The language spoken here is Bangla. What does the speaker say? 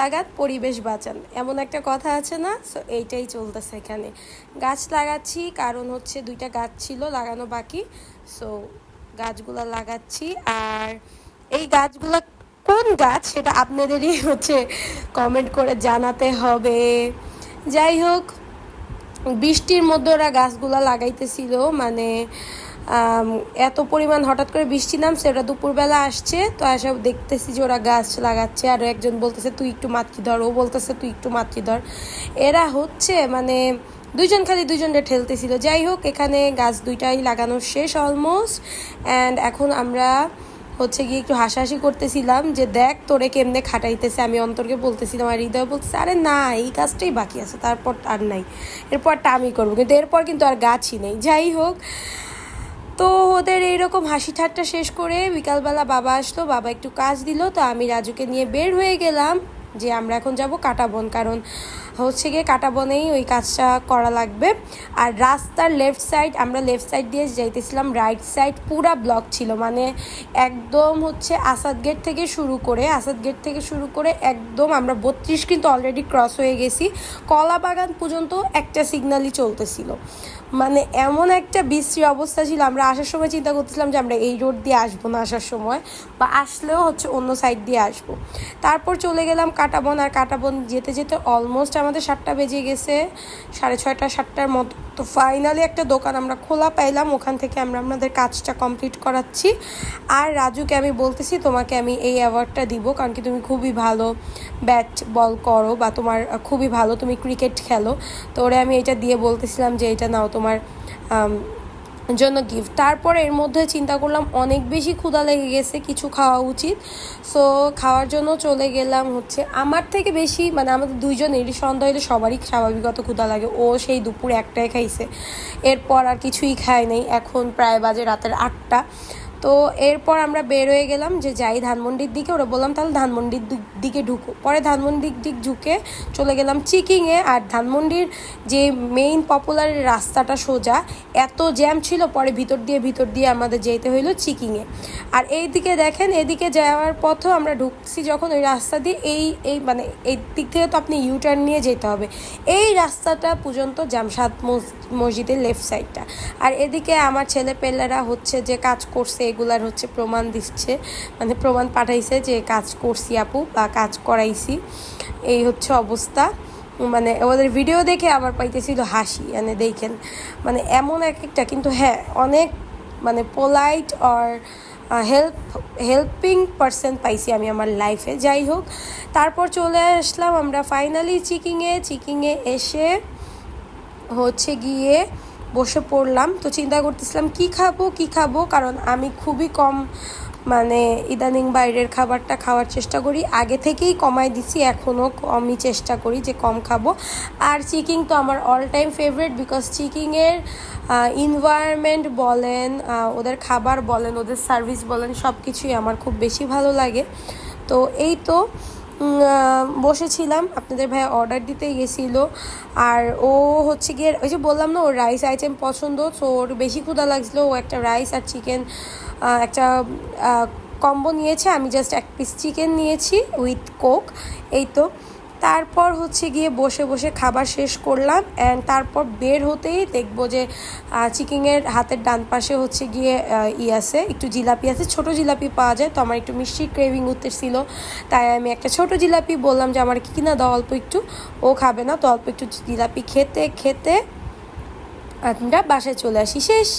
লাগান পরিবেশ বাঁচান। এমন একটা কথা আছে না? সো এইটাই চলতেছে এখানে। গাছ লাগাচ্ছি, কারণ হচ্ছে দুইটা গাছ ছিল, লাগানো বাকি। সো গাছগুলো লাগাচ্ছি। আর এই গাছগুলা কোন গাছ সেটা আপনাদেরই হচ্ছে কমেন্ট করে জানাতে হবে। যাই হোক বৃষ্টির মধ্যে ওরা গাছগুলা লাগাইতেছিল মানে এত পরিমাণ হঠাৎ করে বৃষ্টি নামছে, ওরা দুপুরবেলা আসছে, তো আসা দেখতেছি যে ওরা গাছ লাগাচ্ছে, আর একজন বলতেছে, তুই একটু মাতৃ ধর। ও বলতেছে, তুই একটু মাতৃ ধর। এরা হচ্ছে মানে দুইজন খালি দুইজনটা ঠেলতেছিল। যাই হোক, এখানে গাছ দুইটাই লাগানো শেষ অলমোস্ট, অ্যান্ড এখন আমরা হচ্ছে গিয়ে একটু হাসাহাসি করতেছিলাম যে দেখ তোরে কেমনে খাটাইতেছে, আমি অন্তরকে বলতেছিলাম আর হৃদয় বলতেছে, আরে না, এই কাজটাই বাকি আছে, তারপর আর নাই। এরপরটা আমি করব। কিন্তু এরপর কিন্তু আর গাছই নেই। যাই হোক, তো ওদের এইরকম হাসি ঠাট্টা শেষ করে বিকালবেলা বাবা আসলো, বাবা একটু কাজ দিল, তো আমি রাজুকে নিয়ে বের হয়ে গেলাম। যে আমরা এখন যাব কাটাবন, কারণ হচ্ছে গিয়ে কাটাবনেই ওই কাজটা করা লাগবে। আর রাস্তার লেফট সাইড আমরা লেফট সাইড দিয়ে যাইতেছিলাম রাইট সাইড পুরা ব্লক ছিল মানে একদম হচ্ছে আসাদ গেট থেকে শুরু করে, আসাদ গেট থেকে শুরু করে একদম আমরা বত্রিশ কিন্তু অলরেডি ক্রস হয়ে গেছি। কলা বাগান পর্যন্ত একটা সিগনালই চলতেছিল। মানে এমন একটা বিশ্রী অবস্থা ছিল, আমরা আসার সময় চিন্তা করতেছিলাম যে আমরা এই রোড দিয়ে আসব না আসার সময়, বা আসলেও হচ্ছে অন্য সাইড দিয়ে আসব। তারপর চলে গেলাম কাটাবন আর কাটাবন যেতে যেতে অলমোস্ট আমাদের সাতটা বেজে গেছে, সাড়ে ছয়টা, সাতটার মতো। তো ফাইনালি একটা দোকান আমরা খোলা পাইলাম, ওখান থেকে আমরা আমাদের কাজটা কমপ্লিট করাচ্ছি। আর রাজুকে আমি বলতেছি, তোমাকে আমি এই অ্যাওয়ার্ডটা দিব, কারণ কি তুমি খুবই ভালো ব্যাট বল করো, বা তোমার খুবই ভালো, তুমি ক্রিকেট খেলো। তো ওরে আমি এটা দিয়ে বলতেছিলাম যে এটা নাও তোমার জন্য গিফট তারপর এর মধ্যে চিন্তা করলাম, অনেক বেশি ক্ষুধা লেগে গেছে, কিছু খাওয়া উচিত। সো খাওয়ার জন্য চলে গেলাম হচ্ছে, আমার থেকে বেশি মানে আমাদের দুইজনেরই সন্ধ্যা হলে সবারই স্বাভাবিকত ক্ষুধা লাগে। ও সেই দুপুর একটায় খাইছে, এরপর আর কিছুই খায় নাই। এখন প্রায় বাজে রাতের আটটা। তো এরপর আমরা বের হয়ে গেলাম যে যাই ধানমন্ডির দিকে, ওরা বললাম তাহলে ধানমন্ডির দিক- ঢুকো। পরে ধানমন্ডির দিক ঢুকে চলে গেলাম চিকিংয়ে। আর ধানমন্ডির যে মেইন পপুলার রাস্তাটা সোজা, এত জ্যাম ছিল, পরে ভিতর দিয়ে ভিতর দিয়ে আমাদের যেতে হইল চিকিংয়ে। আর এই দিকে দেখেন, এদিকে যাওয়ার পথেও আমরা ঢুকছি যখন ওই রাস্তা দিয়ে এই এই মানে এই দিক থেকে তো আপনি ইউটার্ন নিয়ে যেতে হবে। এই রাস্তাটা পর্যন্ত জামশাদ মস- মসজিদের লেফট সাইডটা আর এদিকে আমার ছেলে পেলেরা হচ্ছে যে কাজ করছে এগুলার হচ্ছে প্রমাণ দিচ্ছে মানে প্রমাণ পাঠাইছে যে কাজ করছি আপু বা কাজ করাইছি। এই হচ্ছে অবস্থা। মানে ওদের ভিডিও দেখে আমার পাইতেছিল হাসি মানে দেখেন মানে এমন এক একটা, কিন্তু হ্যাঁ অনেক মানে polite or help helping person পাইছি আমি আমার লাইফে যাই হোক, তারপর চলে আসলাম আমরা ফাইনালি চিকিংয়ে চিকিংয়ে এসে হচ্ছে গিয়ে বসে পড়লাম। তো চিন্তা করতেছিলাম, কি খাব কি খাব? কারণ আমি খুবই কম মানে ইদানিং বাইরের খাবারটা খাওয়ার চেষ্টা করি। আগে থেকেই কমাই দিছি, এখনও কমই চেষ্টা করি যে কম খাব। আর চিকিং তো আমার অল টাইম ফেভারিট বিকজ চিকিংয়ের ইনভায়রনমেন্ট বলেন ওদের খাবার বলেন, ওদের সার্ভিস বলেন সব কিছুই আমার খুব বেশি ভালো লাগে। তো এই তো বসেছিলাম। আপনাদের ভাই অর্ডার দিতে গেছিল। আর ও হচ্ছে গিয়ে, ওই যে বললাম না ওর রাইস আইটেম পছন্দ সো ওর বেশি ক্ষুদা লাগছিল। ও একটা রাইস আর চিকেন একটা কম্বো নিয়েছে। আমি জাস্ট এক পিস চিকেন নিয়েছি উইথ কোক এই তো। তারপর হচ্ছে গিয়ে বসে বসে খাবার শেষ করলাম অ্যান্ড তারপর বের হতেই দেখব যে চিকেনের হাতের ডান পাশে হচ্ছে গিয়ে ই আছে, একটু জিলাপি আছে। ছোট জিলাপি পাওয়া যায়, তো আমার একটু মিষ্টি ক্রেভিং উঠতেছিল তাই আমি একটা ছোট জিলাপি বললাম যে, আমার কি কিনা দাও অল্প একটু। ও খাবে না, তো অল্প একটু জিলাপি খেতে খেতে আমরা বাসায় চলে আসি। শেষ।